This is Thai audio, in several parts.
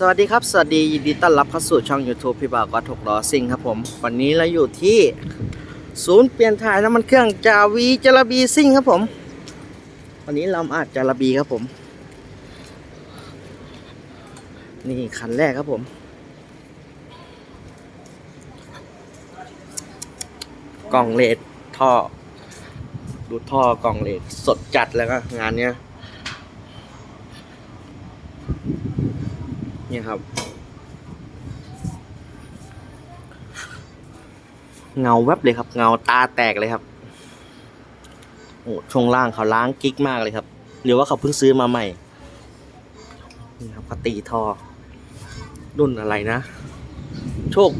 สวัสดีครับ สวัสดียินดีต้อนรับเข้าสู่ช่อง YouTube พี่บ่าวก็ถกล้อซิงครับผม วันนี้เราอยู่ที่ศูนย์เปลี่ยนถ่ายน้ำมันเครื่องจาวีจระบีซิ่งครับผม วันนี้เราอาจจระบีครับผม นี่คันแรกครับผม กล่องเลดท่อ ดูท่อกล่องเลดสดจัดแล้วก็งานเนี้ย นี่ครับ เงาแวบเลยครับ เงาตาแตกเลยครับโอ้ช่วงล่างเขาล้างกิ๊กมากเลยครับหรือว่าเขาเพิ่งซื้อมาใหม่นี่ครับเขาตีทอรุ่นอะไรนะ โชค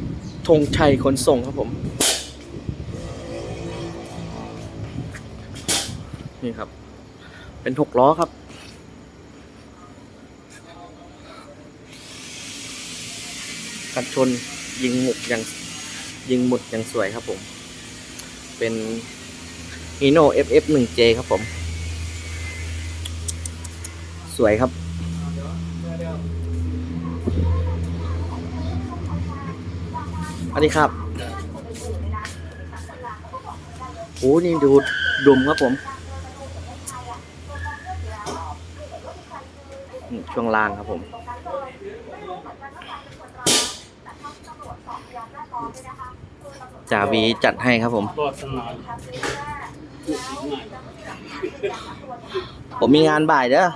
ธงชัยขนส่งครับผม นี่ครับ เป็นหกล้อครับ กันชนยิงหมุกอย่างยิงหมุดอย่างสวยครับผม เป็น Hino FF 1J ครับผม สวยครับสวัสดีครับโอ้นี่ดูดุมครับผม ช่วงล่างครับผม จ่าวีจัดให้ครับผมรอดสนานผมมีงานบ่ายเด้อ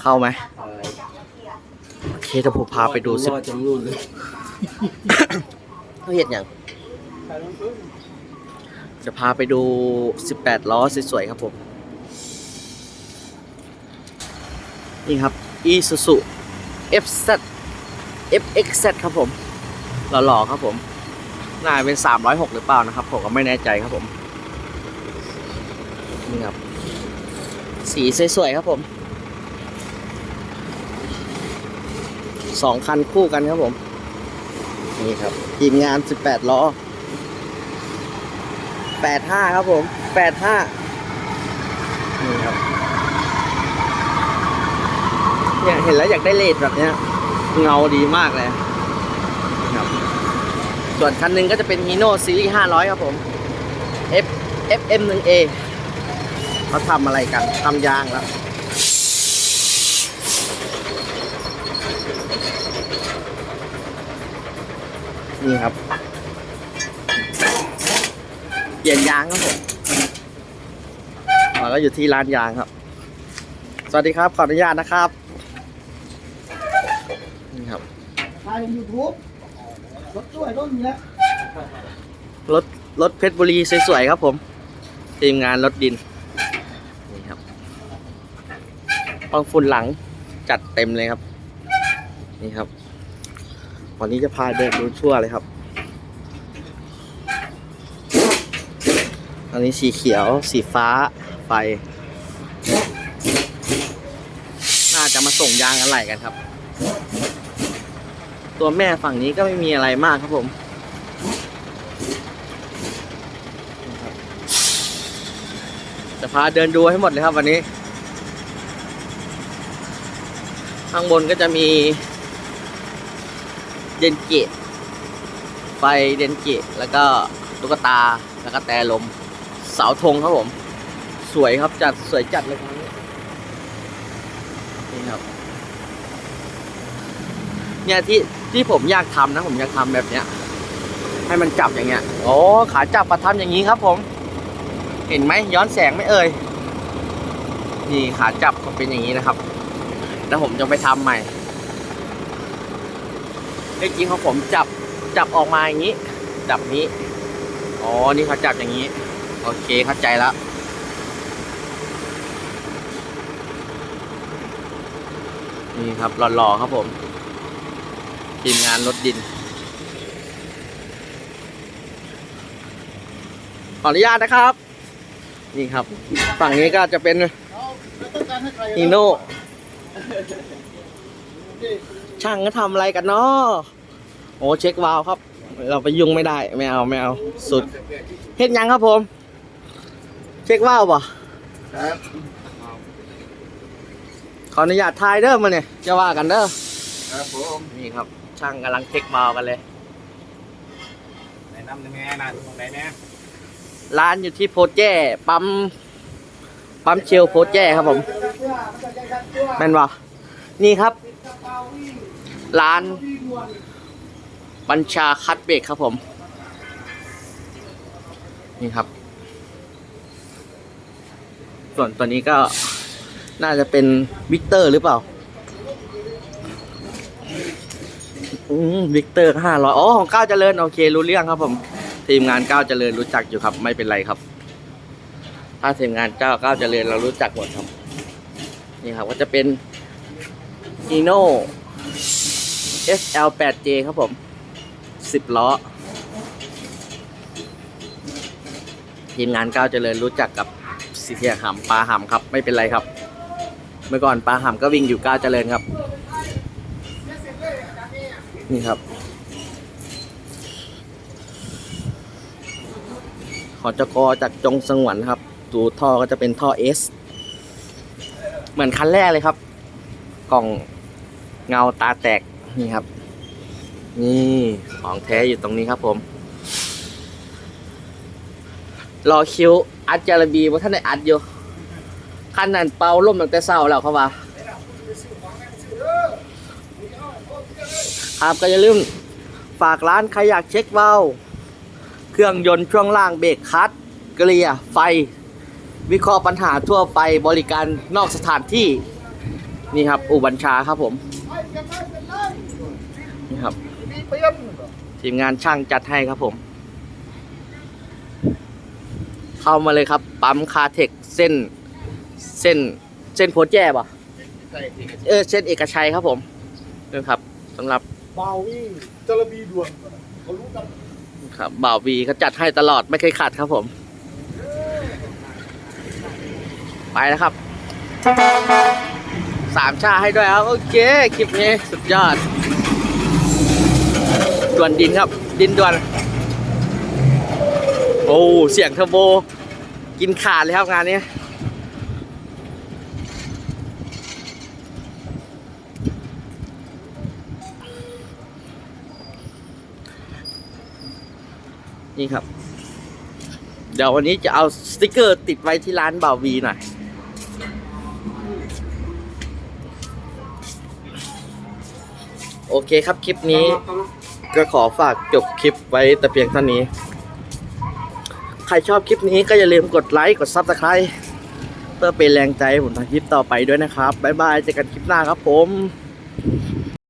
เข้าไหม โอเคจะผมพาไปดูสิรอดจำรุ่นเลยเขาเห็นอย่างจะพาไปดู 18 ล้อสวยๆครับผม นี่ครับ Isuzu FZ FXZ ครับผม หล่อๆครับผมน่าเป็น306หกหรือเปล่านะครับผมก็ไม่แน่ใจครับผมนี่ครับสีสวยๆครับผมสองคันคู่กันครับผมนี่ครับทีมงาน18ล้อ85ครับผม85นี่ครับเนี่ยเห็นแล้วอยากได้เลดแบบเนี้ยเงาดีมากเลย ครับ ส่วนคันหนึงก็จะเป็น Hino Series 500 ครับผม F FM 1A เขาทำอะไรกันทำยางแล้วนี่ครับ เปลี่ยนยางครับผมเราก็อยู่ที่ร้านยางครับ สวัสดีครับ ขออนุญาตนะครับ นี่ครับถ่ายยูทูบ รถช่วยรถเนี้ยรถรถเพชรบุรีสวยๆครับผมทีมงานรถดินนี่ครับปังฝุ่นหลังจัดเต็มเลยครับ นี่ครับ วันนี้จะพาเดินดูชั่วเลยครับ อันนี้สีเขียวสีฟ้าไฟ น่าจะมาส่งยางอะไรกันครับ ตัวแม่ฝั่งนี้ก็ไม่มีอะไรมากครับผมจะพาเดินดูให้หมดเลยครับวันนี้ ข้างบนก็จะมีเดนเกตไฟเดนเกตแล้วก็ตุ๊กตาแล้วก็แต่ลมเสาธงครับผม สวยครับจัดสวยจัดเลยครับนี่ครับเนี่ยที่ ที่ผมอยากทำนะ ผมอยากทำแบบเนี้ย ให้มันจับอย่างเงี้ยโอ้ขาจับประทำอย่างนี้ครับ ผม เห็นไหมย้อนแสงไหม่เอ่ยนี่ขาจับเป็นอย่างนี้นะครับ แล้วผมจะไปทำใหม่จริงของผมจับจับออกมาอย่างนี้ จับนี้อ๋อนี่เขาจับอย่างนี้ โอเคเข้าใจแล้วนี่ครับหล่อๆครับผม ทีมงานรถดิน ขออนุญาตนะครับ นี่ครับ ฝั่งนี้ก็จะเป็นต้องการให้ใครฮีโน่ช่างก็ทำอะไรกันเนาะโอ้เช็ควาล์วครับ เราไปยุ่งไม่ได้ ไม่เอาไม่เอาสุดเฮ็ดยังครับผม เช็ควาล์วป่ะครับขออนุญาตทายเด้อมาเนี่ยจะว่ากันเด้อครับผมนี่ครับ ช่างกำลังเช็คบาล์วกันเลยแนะนำยังไงนะตรงไหนเนี่ยร้านอยู่ที่โพแจ้ปั๊มปั๊มเชลโพแจ้ครับผมแม่นบ่นี่ครับ ร้านบัญชาคัดเบรกครับผม นี่ครับ ส่วนตัวนี้ก็น่าจะเป็นวิกเตอร์หรือเปล่า อืม วิกเตอร์ห้าร้อยอ๋อของก้าวเจริญโอเครู้เรื่องครับผม ทีมงานก้าวเจริญรู้จักอยู่ครับ ไม่เป็นไรครับ ถ้าทีมงานก้าวก้าวเจริญเรารู้จักหมดครับ นี่ครับก็จะเป็น e n o SL8J ครับผม10ล้อ ทีมงานก้าวเจริญรู้จักกับสิเทียหำปลาหำครับ ไม่เป็นไรครับ เมื่อก่อนปลาหำก็วิ่งอยู่ก้าวเจริญครับ นี่ครับ ขอจกอจากจงสงวนครับตูท่อก็จะเป็นท่อ S เหมือนคันแรกเลยครับ กล่องเงาตาแตกนี่ครับ นี่ของแท้อยู่ตรงนี้ครับผม รอคิวอัดจารบีว่าท่านได้อัดอยู่คันนั้นเป่าล่มตั้งแต่เศร้าแล้วเขาว่า ครับก็อย่าลืมฝากร้านใครอยากเช็คเบาล์วเครื่องยนต์ช่วงล่างเบรกคัดเกลียร์ไฟ วิเคราะห์ปัญหาทั่วไปบริการนอกสถานที่ นี่ครับอู่บัญชาครับผม นี่ครับเปรี้ยนทีมงานช่างจัดให้ครับผม เข้ามาเลยครับ ปั๊มคาเทคเส้นเส้นเส้นโพแจ้ป่ะใช่ที่เออเส้นเอกชัยครับผมนี่ครับสำหรับเบาวิ่จระบีด่วนเขารู้กันครับบ่าววีเขาจัดให้ตลอดไม่เคยขาดครับผม ไปแล้วครับ สามชาให้ด้วยครับ โอเค คลิปนี้สุดยอดด่วนดินครับ ดินด่วน โอ้ เสียงเทอร์โบ กินขาดเลยครับงานนี้ นี่ครับ เดี๋ยววันนี้จะเอาสติกเกอร์ติดไว้ที่ร้านบ่าววีหน่อยโอเคครับคลิปนี้ก็ขอฝากจบคลิปไว้แต่เพียงเท่านี้ ใครชอบคลิปนี้ก็อย่าลืมกดไลค์กดซับสไคร b e เพื่อเป็นแรงใจผมทำคลิปต่อไปด้วยนะครับ บ๊ายบายเจอกันคลิปหน้าครับผม